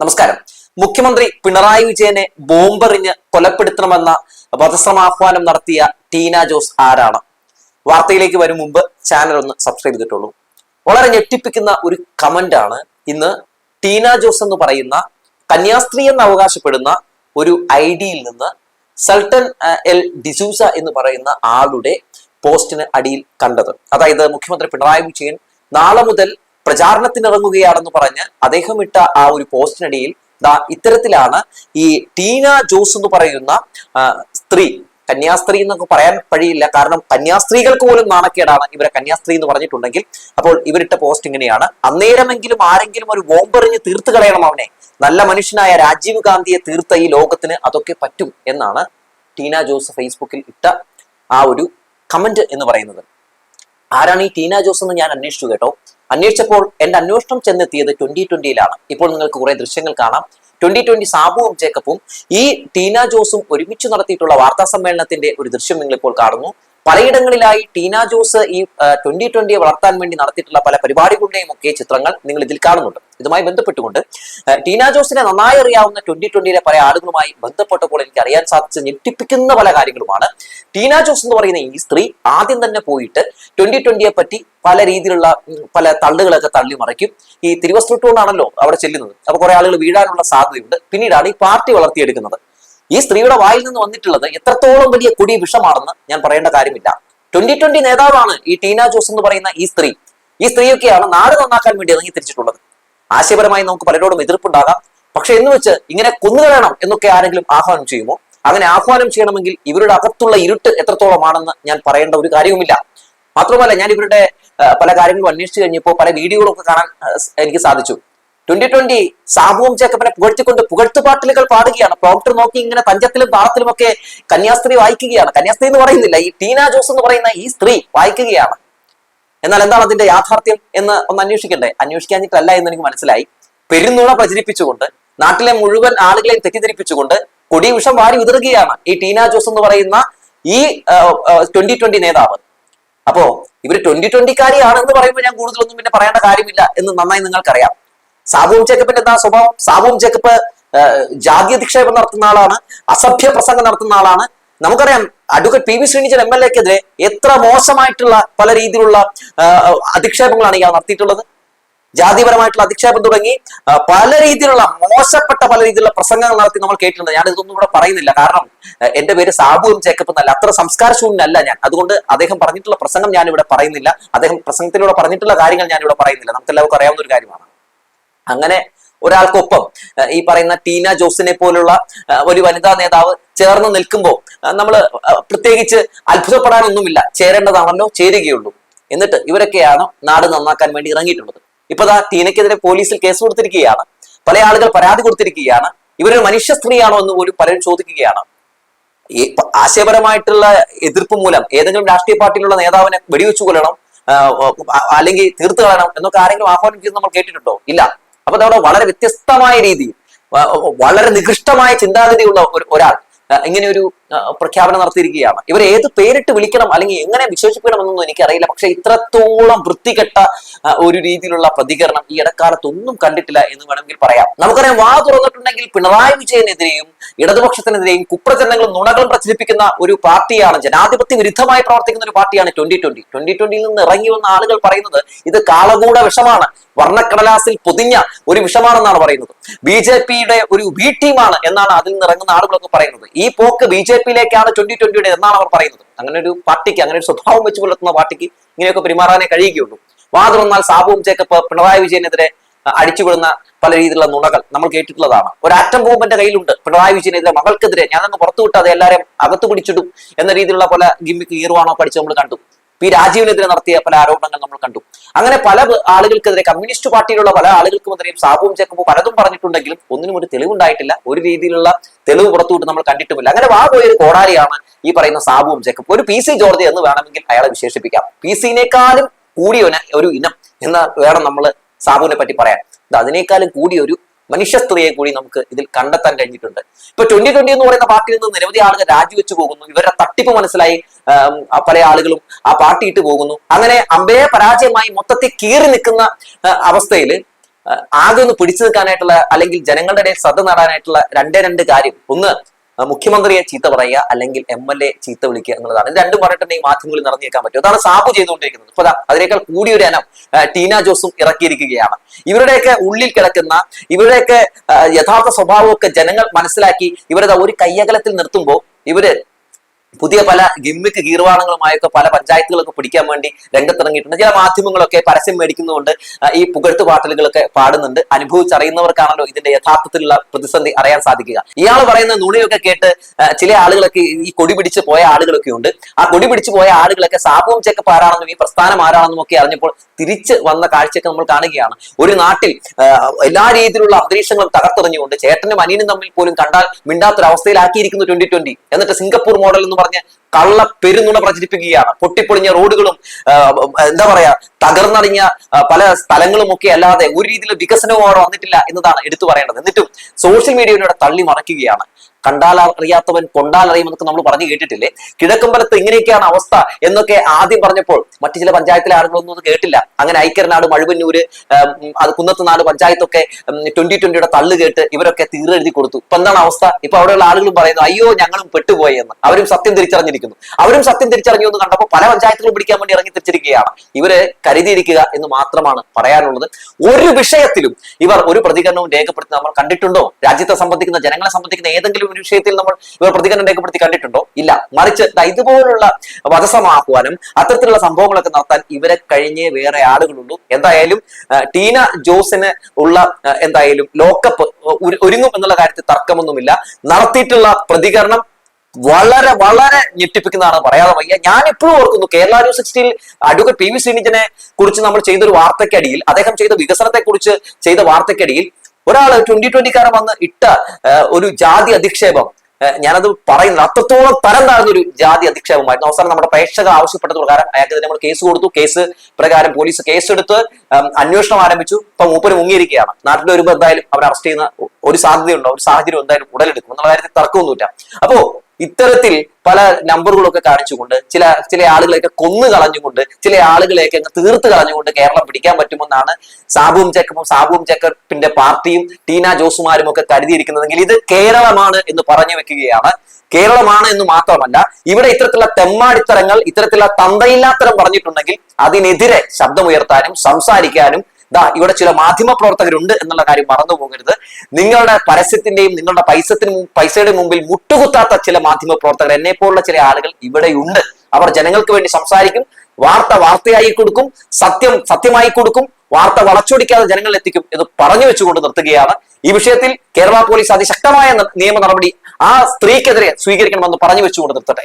നമസ്കാരം. മുഖ്യമന്ത്രി പിണറായി വിജയനെ ബോംബെറിഞ്ഞ് കൊലപ്പെടുത്തണമെന്ന വധശ്രമാഹ്വാനം നടത്തിയ ടീന ജോസ് ആരാണ്? വാർത്തയിലേക്ക് വരും മുമ്പ് ചാനൽ ഒന്ന് സബ്സ്ക്രൈബ് ചെയ്തിട്ടുള്ളൂ. വളരെ ഞെട്ടിപ്പിക്കുന്ന ഒരു കമന്റ് ആണ് ഇന്ന് ടീന ജോസ് എന്ന് പറയുന്ന കന്യാസ്ത്രീ എന്ന് അവകാശപ്പെടുന്ന ഒരു ഐ ഡിയിൽ നിന്ന് സൾട്ടൻ എൽ ഡിസൂസ എന്ന് പറയുന്ന ആളുടെ പോസ്റ്റിന് അടിയിൽ കണ്ടത്. അതായത് മുഖ്യമന്ത്രി പിണറായി വിജയൻ നാളെ മുതൽ പ്രചാരണത്തിനിറങ്ങുകയാണെന്ന് പറഞ്ഞ് അദ്ദേഹം ഇട്ട ആ ഒരു പോസ്റ്റിനിടയിൽ ഇത്തരത്തിലാണ് ഈ ടീന ജോസ് എന്ന് പറയുന്ന സ്ത്രീ കന്യാസ്ത്രീ എന്നൊക്കെ പറയാൻ കഴിയില്ല കാരണം കന്യാസ്ത്രീകൾക്ക് പോലും നാണക്കേടാണ് ഇവരെ കന്യാസ്ത്രീ എന്ന് പറഞ്ഞിട്ടുണ്ടെങ്കിൽ. അപ്പോൾ ഇവരിട്ട പോസ്റ്റ് ഇങ്ങനെയാണ്. അന്നേരമെങ്കിലും ആരെങ്കിലും ഒരു ബോംബെറിഞ്ഞ് തീർത്ത് കളയണം അവനെ. നല്ല മനുഷ്യനായ രാജീവ് ഗാന്ധിയെ തീർത്ത ഈ ലോകത്തിന് അതൊക്കെ പറ്റും എന്നാണ് ടീന ജോസ് ഫേസ്ബുക്കിൽ ഇട്ട ആ ഒരു കമന്റ് എന്ന് പറയുന്നത്. ആരാണ് ഈ ടീന ജോസ് എന്ന് ഞാൻ അന്വേഷിച്ചു കേട്ടോ. അന്വേഷിച്ചപ്പോൾ എന്റെ അന്വേഷണം ചെന്നെത്തിയത് ട്വന്റി ട്വന്റിയിലാണ്. ഇപ്പോൾ നിങ്ങൾക്ക് കുറെ ദൃശ്യങ്ങൾ കാണാം. ട്വന്റി ട്വന്റി സാബുവും ജേക്കബും ഈ ടീന ജോസും ഒരുമിച്ച് നടത്തിയിട്ടുള്ള വാർത്താ സമ്മേളനത്തിന്റെ ഒരു ദൃശ്യം നിങ്ങൾ ഇപ്പോൾ കാണുന്നു. പലയിടങ്ങളിലായി ടീന ജോസ് ഈ ട്വന്റി ട്വന്റിയെ വളർത്താൻ വേണ്ടി നടത്തിയിട്ടുള്ള പല പരിപാടികളുടെയും ഒക്കെ ചിത്രങ്ങൾ നിങ്ങൾ ഇതിൽ കാണുന്നുണ്ട്. ഇതുമായി ബന്ധപ്പെട്ടുകൊണ്ട് ടീനാ ജോസിനെ നന്നായി അറിയാവുന്ന ട്വന്റി ട്വന്റിയിലെ പല ആളുകളുമായി ബന്ധപ്പെട്ടപ്പോൾ എനിക്ക് അറിയാൻ സാധിച്ച ഞെട്ടിപ്പിക്കുന്ന പല കാര്യങ്ങളുമാണ്. ടീന ജോസ് എന്ന് പറയുന്ന ഈ സ്ത്രീ ആദ്യം തന്നെ പോയിട്ട് ട്വന്റി ട്വന്റിയെ പറ്റി പല രീതിയിലുള്ള പല തള്ളുകളൊക്കെ തള്ളി മറിക്കും. ഈ തിരുവസ്ത്രട്ടുകൊണ്ടാണല്ലോ അവിടെ ചെല്ലുന്നത്. അപ്പൊ കുറെ ആളുകൾ വീഴാനുള്ള സാധ്യതയുണ്ട്. പിന്നീടാണ് ഈ പാർട്ടി വളർത്തിയെടുക്കുന്നത്. ഈ സ്ത്രീയുടെ വായിൽ നിന്ന് വന്നിട്ടുള്ളത് എത്രത്തോളം വലിയ കുടി വിഷമാണെന്ന് ഞാൻ പറയേണ്ട കാര്യമില്ല. ട്വന്റി ട്വന്റി നേതാവാണ് ഈ ടീന ജോസ് എന്ന് പറയുന്ന ഈ സ്ത്രീ. ഈ സ്ത്രീയൊക്കെയാണ് നാട് നന്നാക്കാൻ വേണ്ടി ഇറങ്ങി തിരിച്ചിട്ടുള്ളത്. ആശയപരമായി നമുക്ക് പലരോടും എതിർപ്പുണ്ടാകാം. പക്ഷെ എന്ന് വെച്ച് ഇങ്ങനെ കൊന്നുകളയണം എന്നൊക്കെ ആരെങ്കിലും ആഹ്വാനം ചെയ്യുമോ? അങ്ങനെ ആഹ്വാനം ചെയ്യണമെങ്കിൽ ഇവരുടെ അകത്തുള്ള ഇരുട്ട് എത്രത്തോളമാണെന്ന് ഞാൻ പറയേണ്ട ഒരു കാര്യവുമില്ല. മാത്രമല്ല ഞാൻ ഇവരുടെ പല കാര്യങ്ങളും അന്വേഷിച്ചു കഴിഞ്ഞപ്പോൾ പല വീഡിയോകളൊക്കെ കാണാൻ എനിക്ക് സാധിച്ചു. ട്വന്റി ട്വന്റി സാബുവും ചേക്കപ്പനെ പുകഴ്ത്തിക്കൊണ്ട് പുകഴ്ത്തുപാട്ടിലുകൾ പാടുകയാണ്. പ്രോക്ടർ നോക്കി ഇങ്ങനെ തഞ്ചത്തിലും താളത്തിലും ഒക്കെ കന്യാസ്ത്രീ വായിക്കുകയാണ്. കന്യാസ്ത്രീ എന്ന് പറയുന്നില്ല ഈ ടീന ജോസ് എന്ന് പറയുന്ന ഈ സ്ത്രീ വായിക്കുകയാണ്. എന്നാൽ എന്താണ് അതിന്റെ യാഥാർത്ഥ്യം എന്ന് ഒന്ന് അന്വേഷിക്കണ്ടേ? അന്വേഷിക്കാഞ്ഞിട്ടല്ല എന്ന് എനിക്ക് മനസ്സിലായി. പെരുന്നുള പ്രചരിപ്പിച്ചുകൊണ്ട് നാട്ടിലെ മുഴുവൻ ആളുകളെയും തെറ്റിദ്ധരിപ്പിച്ചുകൊണ്ട് കൊടി വിഷം വാരി വിതറുകയാണ് ഈ ടീന ജോസ് എന്ന് പറയുന്ന ഈ ട്വന്റി ട്വന്റി നേതാവ്. അപ്പോ ഇവർ ട്വന്റി ട്വന്റിക്കാരിയാണ് എന്ന് പറയുമ്പോൾ ഞാൻ കൂടുതലൊന്നും പിന്നെ പറയേണ്ട കാര്യമില്ല എന്ന് നന്നായി നിങ്ങൾക്കറിയാം. സാബുവും ചേക്കപ്പിന്റെ എന്താ സ്വഭാവം? സാബുവും ചേക്കപ്പ് ജാതി അധിക്ഷേപം നടത്തുന്ന ആളാണ് അസഭ്യ പ്രസംഗം നടത്തുന്ന ആളാണ്. നമുക്കറിയാം advocate P V Sreenijan M L എക്കെതിരെ എത്ര മോശമായിട്ടുള്ള പല രീതിയിലുള്ള അധിക്ഷേപങ്ങളാണ് ഇയാൾ നടത്തിയിട്ടുള്ളത്. ജാതിപരമായിട്ടുള്ള അധിക്ഷേപം തുടങ്ങി പല രീതിയിലുള്ള മോശപ്പെട്ട പല രീതിയിലുള്ള പ്രസംഗങ്ങൾ നടത്തി നമ്മൾ കേട്ടിട്ടുണ്ട്. ഞാൻ ഇതൊന്നും ഇവിടെ പറയുന്നില്ല. കാരണം എന്റെ പേര് സാബുവും ചേക്കപ്പ് എന്നല്ല. അത്ര സംസ്കാരശൂന്യനല്ല ഞാൻ. അതുകൊണ്ട് അദ്ദേഹം പറഞ്ഞിട്ടുള്ള പ്രസംഗം ഞാൻ ഇവിടെ പറയുന്നില്ല. അദ്ദേഹം പ്രസംഗത്തിലൂടെ പറഞ്ഞിട്ടുള്ള കാര്യങ്ങൾ ഞാൻ ഇവിടെ പറയുന്നില്ല. നമുക്ക് എല്ലാവർക്കും അറിയാവുന്ന ഒരു കാര്യമാണ്. അങ്ങനെ ഒരാൾക്കൊപ്പം ഈ പറയുന്ന ടീന ജോസിനെ പോലുള്ള ഒരു വനിതാ നേതാവ് ചേർന്ന് നിൽക്കുമ്പോൾ നമ്മൾ പ്രത്യേകിച്ച് അത്ഭുതപ്പെടാനൊന്നുമില്ല. ചേരേണ്ടതാണല്ലോ ചേരുകയുള്ളൂ. എന്നിട്ട് ഇവരൊക്കെയാണ് നാട് നന്നാക്കാൻ വേണ്ടി ഇറങ്ങിയിട്ടുള്ളത്. ഇപ്പൊ ദാ ടീനയ്ക്കെതിരെ പോലീസിൽ കേസ് കൊടുത്തിരിക്കുകയാണ്. പല ആളുകൾ പരാതി കൊടുത്തിരിക്കുകയാണ്. ഇവരൊരു മനുഷ്യ സ്ത്രീയാണോ എന്ന് പോലും പലരും ചോദിക്കുകയാണ്. ഈ ആശയപരമായിട്ടുള്ള എതിർപ്പ് മൂലം ഏതെങ്കിലും രാഷ്ട്രീയ പാർട്ടിയിലുള്ള നേതാവിനെ വെടിവെച്ചു കൊല്ലണം അല്ലെങ്കിൽ തീർത്തു കളയണം എന്നൊക്കെ ആരെങ്കിലും ആഹ്വാനം ചെയ്ത് നമ്മൾ കേട്ടിട്ടുണ്ടോ? ഇല്ല. അപ്പൊ നമ്മുടെ വളരെ വ്യത്യസ്തമായ രീതിയിൽ വളരെ നികൃഷ്ടമായ ചിന്താഗതിയുള്ള ഒരു ഒരാൾ ഇങ്ങനെ ഒരു പ്രഖ്യാപനം നടത്തിയിരിക്കുകയാണ്. ഇവർ ഏത് പേരിട്ട് വിളിക്കണം അല്ലെങ്കിൽ എങ്ങനെ വിശേഷിപ്പിക്കണം എന്നൊന്നും എനിക്കറിയില്ല. പക്ഷെ ഇത്രത്തോളം വൃത്തികെട്ട ഒരു രീതിയിലുള്ള പ്രതികരണം ഈ ഇടക്കാലത്ത് ഒന്നും കണ്ടിട്ടില്ല എന്ന് വേണമെങ്കിൽ പറയാം. നമുക്കറിയാം വാ തുറന്നിട്ടുണ്ടെങ്കിൽ പിണറായി വിജയനെതിരെയും ഇടതുപക്ഷത്തിനെതിരെയും കുപ്രചരണങ്ങളും നുണകളും പ്രചരിപ്പിക്കുന്ന ഒരു പാർട്ടിയാണ് ജനാധിപത്യ വിരുദ്ധമായി പ്രവർത്തിക്കുന്ന ഒരു പാർട്ടിയാണ് ട്വന്റി ട്വന്റി. ട്വന്റി ട്വന്റിയിൽ നിന്ന് ഇറങ്ങി വന്ന ആളുകൾ പറയുന്നത് ഇത് കാളകൂട വിഷമാണ് വർണക്കടലാസിൽ പൊതിഞ്ഞ ഒരു വിഷമാണെന്നാണ് പറയുന്നത്. ബി ജെ പിയുടെ ഒരു ബി ടീമാണ് എന്നാണ് അതിൽ നിന്ന് ഇറങ്ങുന്ന ആളുകളൊക്കെ പറയുന്നത്. ഈ പോക്ക് ബി ജെ പിയിലേക്കാണ് ട്വന്റി ട്വന്റിയുടെ എന്നാണ് അവർ പറയുന്നത്. അങ്ങനെ ഒരു പാർട്ടിക്ക് അങ്ങനെ ഒരു സ്വഭാവം വെച്ച് പുലർത്തുന്ന പാർട്ടിക്ക് ഇങ്ങനെയൊക്കെ പെരുമാറാനേ കഴിയുകയുള്ളൂ. വാദം വന്നാൽ സാബുവും ജേക്കപ്പ് പിണറായി വിജയനെതിരെ അടിച്ചുവിടുന്ന പല രീതിയിലുള്ള നുണകൾ നമ്മൾ കേട്ടിട്ടുള്ളതാണ്. ഒരു ആറ്റം ബോംബിന്റെ കയ്യിലുണ്ട്. പിണറായി വിജയനെതിരെ മകൾക്കെതിരെ ഞാനങ്ങ് പുറത്തു വിട്ടാതെ എല്ലാവരെയും അകത്ത് പിടിച്ചിടും എന്ന രീതിയിലുള്ള പല ഗിമ്മിക്ക് ഈറുവാണോ പഠിച്ച് നമ്മൾ കണ്ടു. പി രാജീവിനെതിരെ നടത്തിയ പല ആരോപണങ്ങൾ നമ്മൾ കണ്ടു. അങ്ങനെ പല ആളുകൾക്കെതിരെ കമ്മ്യൂണിസ്റ്റ് പാർട്ടിയിലുള്ള പല ആളുകൾക്കുമെതിരെയും സാബുവും ചേക്കുമ്പോൾ പലതും പറഞ്ഞിട്ടുണ്ടെങ്കിലും ഒന്നിനും ഒരു തെളിവുണ്ടായിട്ടില്ല. ഒരു രീതിയിലുള്ള തെളിവ് പുറത്തുവിട്ട് നമ്മൾ കണ്ടിട്ടുമില്ല. അങ്ങനെ വാ പോയൊരു കോടാലിയാണ് ഈ പറയുന്ന സാബുവും ചേക്കും ഒരു പി സി ജോർജ് എന്ന് വേണമെങ്കിൽ അയാളെ വിശേഷിപ്പിക്കാം. പി സിനേക്കാളും കൂടിയ ഒരു ഇനം എന്ന് വേണം നമ്മൾ സാബുവിനെ പറ്റി പറയാൻ അതിനേക്കാളും കൂടി ഒരു മനുഷ്യ സ്ത്രീയെ കൂടി നമുക്ക് ഇതിൽ കണ്ടെത്താൻ കഴിഞ്ഞിട്ടുണ്ട്. ഇപ്പൊ ട്വന്റി ട്വന്റി എന്ന് പറയുന്ന പാർട്ടിയിൽ നിന്ന് നിരവധി ആളുകൾ രാജിവെച്ച് പോകുന്നു. ഇവരുടെ തട്ടിപ്പ് മനസ്സിലായി. പല ആളുകളും ആ പാർട്ടി ഇട്ട് പോകുന്നു. അങ്ങനെ അമ്പയെ പരാജയമായി മൊത്തത്തിൽ കീറി നിൽക്കുന്ന അവസ്ഥയിൽ ആകെ ഒന്ന് പിടിച്ചു നിൽക്കാനായിട്ടുള്ള അല്ലെങ്കിൽ ജനങ്ങളുടെ ഇടയിൽ ശ്രദ്ധ നേടാനായിട്ടുള്ള രണ്ടേ രണ്ട് കാര്യം. ഒന്ന് മുഖ്യമന്ത്രിയെ ചീത്ത പറയുക അല്ലെങ്കിൽ എം എൽ എ ചീത്ത വിളിക്കുക എന്നുള്ളതാണ്. ഇത് രണ്ടും പറഞ്ഞിട്ടുണ്ടെങ്കിൽ മാധ്യമങ്ങളിൽ നിറഞ്ഞേക്കാൻ പറ്റും. അതാണ് സാബു ചെയ്തുകൊണ്ടിരിക്കുന്നത്. ഇപ്പൊ അതിനേക്കാൾ കൂടിയൊരു ആ, ടീന ജോസും ഇറക്കിയിരിക്കുകയാണ്. ഇവരുടെയൊക്കെ ഉള്ളിൽ കിടക്കുന്ന ഇവരുടെയൊക്കെ യഥാർത്ഥ സ്വഭാവമൊക്കെ ജനങ്ങൾ മനസ്സിലാക്കി ഇവരെ ഒരു കയ്യകലത്തിൽ നിർത്തുമ്പോൾ ഇവർ പുതിയ പല ഗിമ്മിക്ക് ഗീർവാണങ്ങളുമായൊക്കെ പല പഞ്ചായത്തുകളൊക്കെ പിടിക്കാൻ വേണ്ടി രംഗത്തിറങ്ങിയിട്ടുണ്ട്. ചില മാധ്യമങ്ങളൊക്കെ പരസ്യം മേടിക്കുന്നതുകൊണ്ട് ഈ പുകഴ്ത്ത് പാട്ടലുകളൊക്കെ പാടുന്നുണ്ട്. അനുഭവിച്ചറിയുന്നവർക്കാണല്ലോ ഇതിന്റെ യഥാർത്ഥത്തിലുള്ള പ്രതിസന്ധി അറിയാൻ സാധിക്കുക. ഇയാൾ പറയുന്ന നുണിയൊക്കെ കേട്ട് ചില ആളുകളൊക്കെ ഈ കൊടി പിടിച്ച് പോയ ആളുകളൊക്കെ ഉണ്ട്. ആ കൊടി പിടിച്ച് പോയ ആളുകളൊക്കെ സാബുവും ചെക്കപ്പ് ആരാണെന്നും ഈ പ്രസ്ഥാനം ആരാണെന്നും ഒക്കെ അറിഞ്ഞപ്പോൾ തിരിച്ച് വന്ന കാഴ്ചയൊക്കെ നമ്മൾ കാണുകയാണ്. ഒരു നാട്ടിൽ എല്ലാ രീതിയിലുള്ള അന്തരീക്ഷങ്ങളും തകർത്തെറിഞ്ഞുകൊണ്ട് ചേട്ടനും അനിയനും തമ്മിൽ പോലും കണ്ടാൽ മിണ്ടാത്തൊരവസ്ഥയിലാക്കിയിരിക്കുന്നു ട്വന്റി ട്വന്റി എന്നിട്ട് സിംഗപ്പൂർ മോഡൽ എന്ന് പറഞ്ഞ് കള്ള പെരുന്നുണ പ്രചരിപ്പിക്കുകയാണ്. പൊട്ടിപ്പൊളിഞ്ഞ റോഡുകളും എന്താ പറയാ തകർന്നറിഞ്ഞ പല സ്ഥലങ്ങളും ഒക്കെ അല്ലാതെ ഒരു രീതിയിലും വികസനവും അവിടെ വന്നിട്ടില്ല എന്നതാണ് എടുത്തു പറയേണ്ടത്. എന്നിട്ടും സോഷ്യൽ മീഡിയയിലൂടെ തള്ളി മറയ്ക്കുകയാണ്. കണ്ടാൽ അറിയാത്തവൻ കൊണ്ടാൽ അറിയുമെന്നൊക്കെ നമ്മൾ പറഞ്ഞു കേട്ടിട്ടില്ലേ? കിഴക്കമ്പലത്ത് ഇങ്ങനെയൊക്കെയാണ് അവസ്ഥ എന്നൊക്കെ ആദ്യം പറഞ്ഞപ്പോൾ മറ്റു ചില പഞ്ചായത്തിലെ ആളുകളൊന്നും കേട്ടില്ല. അങ്ങനെ ഐക്യനാട് മഴുവന്നൂര് അത് കുന്നത്തുനാട് പഞ്ചായത്തൊക്കെ ട്വന്റി ട്വന്റിയുടെ തള്ളു കേട്ട് ഇവരൊക്കെ തീരെഴുതി കൊടുത്തു. ഇപ്പൊ എന്താണ് അവസ്ഥ? ഇപ്പൊ അവിടെയുള്ള ആളുകളും പറയുന്നു അയ്യോ ഞങ്ങളും പെട്ടുപോയി എന്ന് അവരും സത്യം തിരിച്ചറിഞ്ഞിരിക്കുന്നു അവരും സത്യം തിരിച്ചറിഞ്ഞു എന്ന് കണ്ടപ്പോൾ പല പഞ്ചായത്തുകളും പിടിക്കാൻ വേണ്ടി ഇറങ്ങി തിരിച്ചിരിക്കുകയാണ്. ഇവർ കരുതിയിരിക്കുക എന്ന് മാത്രമാണ് പറയാനുള്ളത്. ഒരു വിഷയത്തിലും ഇവർ ഒരു പ്രതികരണവും രേഖപ്പെടുത്തി നമ്മൾ കണ്ടിട്ടുണ്ടോ? രാജ്യത്തെ സംബന്ധിക്കുന്ന ജനങ്ങളെ സംബന്ധിക്കുന്ന ഏതെങ്കിലും ഒരു വിഷയത്തിൽ നമ്മൾ ഇവർ പ്രതികരണം രേഖപ്പെടുത്തി കണ്ടിട്ടുണ്ടോ? ഇല്ല. മറിച്ച് ഇതുപോലുള്ള വധസമാഹ്വാനം അത്തരത്തിലുള്ള സംഭവങ്ങളൊക്കെ നടത്താൻ ഇവരെ കഴിഞ്ഞേ വേറെ ആളുകളുള്ളൂ. എന്തായാലും ടീന ജോസിന് ഉള്ള എന്തായാലും ലോക്കപ്പ് ഒരുങ്ങും എന്നുള്ള കാര്യത്തിൽ തർക്കമൊന്നുമില്ല. നടത്തിയിട്ടുള്ള പ്രതികരണം വളരെ വളരെ ഞെട്ടിപ്പിക്കുന്നതാണ് പറയാതെ വയ്യ. ഞാൻ ഇപ്പോഴും ഓർക്കുന്നു കേരള ന്യൂസ് സിക്സ്റ്റിയിൽ അഡ്വക്കേറ്റ് പി വി ശ്രീനിജനെ കുറിച്ച് നമ്മൾ ചെയ്തൊരു വാർത്തയ്ക്കടിയിൽ അദ്ദേഹം ചെയ്ത വികസനത്തെ കുറിച്ച് ചെയ്ത വാർത്തയ്ക്കടിയിൽ ഒരാൾ ട്വന്റി ട്വന്റിക്കാരൻ വന്ന് ഇട്ട ഒരു ജാതി അധിക്ഷേപം ഞാനത് പറയുന്നത് അത്രത്തോളം തരം താഴ്ന്നൊരു ജാതി അധിക്ഷേപമായിരുന്നു. അവസാനം നമ്മുടെ പ്രേക്ഷകർ ആവശ്യപ്പെട്ടത് പ്രകാരം അയാൾക്ക് നമ്മൾ കേസ് കൊടുത്തു. കേസ് പ്രകാരം പോലീസ് കേസെടുത്ത് അന്വേഷണം ആരംഭിച്ചു. ഇപ്പൊ മൂപ്പര് മുങ്ങിയിരിക്കുകയാണ്. നാട്ടിൽ വരുമ്പോൾ എന്തായാലും അവർ അറസ്റ്റ് ചെയ്യുന്ന ഒരു സാധ്യതയുണ്ടോ. ഒരു സാഹചര്യം എന്തായാലും ഉടലെടുക്കും. എന്നുള്ള കാര്യത്തിൽ തർക്കമൊന്നുമില്ല. അപ്പോ ഇത്തരത്തിൽ പല നമ്പറുകളൊക്കെ കാണിച്ചുകൊണ്ട് ചില ചില ആളുകളെയൊക്കെ കൊന്നു കളഞ്ഞുകൊണ്ട് ചില ആളുകളെയൊക്കെ അങ്ങ് തീർത്ത് കളഞ്ഞുകൊണ്ട് കേരളം പിടിക്കാൻ പറ്റുമെന്നാണ് സാബുവും ചെക്കപ്പും സാബുവും ചെക്കപ്പിന്റെ പാർട്ടിയും ടീന ജോസുമാരും ഒക്കെ കരുതിയിരിക്കുന്നതെങ്കിൽ ഇത് കേരളമാണ് എന്ന് പറഞ്ഞു വെക്കുകയാണ്. കേരളമാണ് എന്ന് മാത്രമല്ല ഇവിടെ ഇത്തരത്തിലുള്ള തെമ്മാടിത്തരങ്ങൾ ഇത്തരത്തിലുള്ള തന്തയില്ലാത്തരം പറഞ്ഞിട്ടുണ്ടെങ്കിൽ അതിനെതിരെ ശബ്ദമുയർത്താനും സംസാരിക്കാനും ദാ ഇവിടെ ചില മാധ്യമ പ്രവർത്തകരുണ്ട് എന്നുള്ള കാര്യം മറന്നു പോകരുത്. നിങ്ങളുടെ പരസ്യത്തിന്റെയും നിങ്ങളുടെ പൈസത്തിന് പൈസയുടെ മുമ്പിൽ മുട്ടുകുത്താത്ത ചില മാധ്യമ പ്രവർത്തകർ എന്നെ പോലുള്ള ചില ആളുകൾ ഇവിടെയുണ്ട്. അവർ ജനങ്ങൾക്ക് വേണ്ടി സംസാരിക്കും വാർത്ത വാർത്തയായി കൊടുക്കും സത്യം സത്യമായി കൊടുക്കും വാർത്ത വളച്ചൊടിക്കാതെ ജനങ്ങളിൽ എത്തിക്കും എന്ന് പറഞ്ഞു വെച്ചുകൊണ്ട് നിർത്തുകയാണ്. ഈ വിഷയത്തിൽ കേരള പോലീസ് അതിശക്തമായ നിയമ നടപടി ആ സ്ത്രീക്കെതിരെ സ്വീകരിക്കണമെന്ന് പറഞ്ഞു വെച്ചുകൊണ്ട് നിർത്തട്ടെ.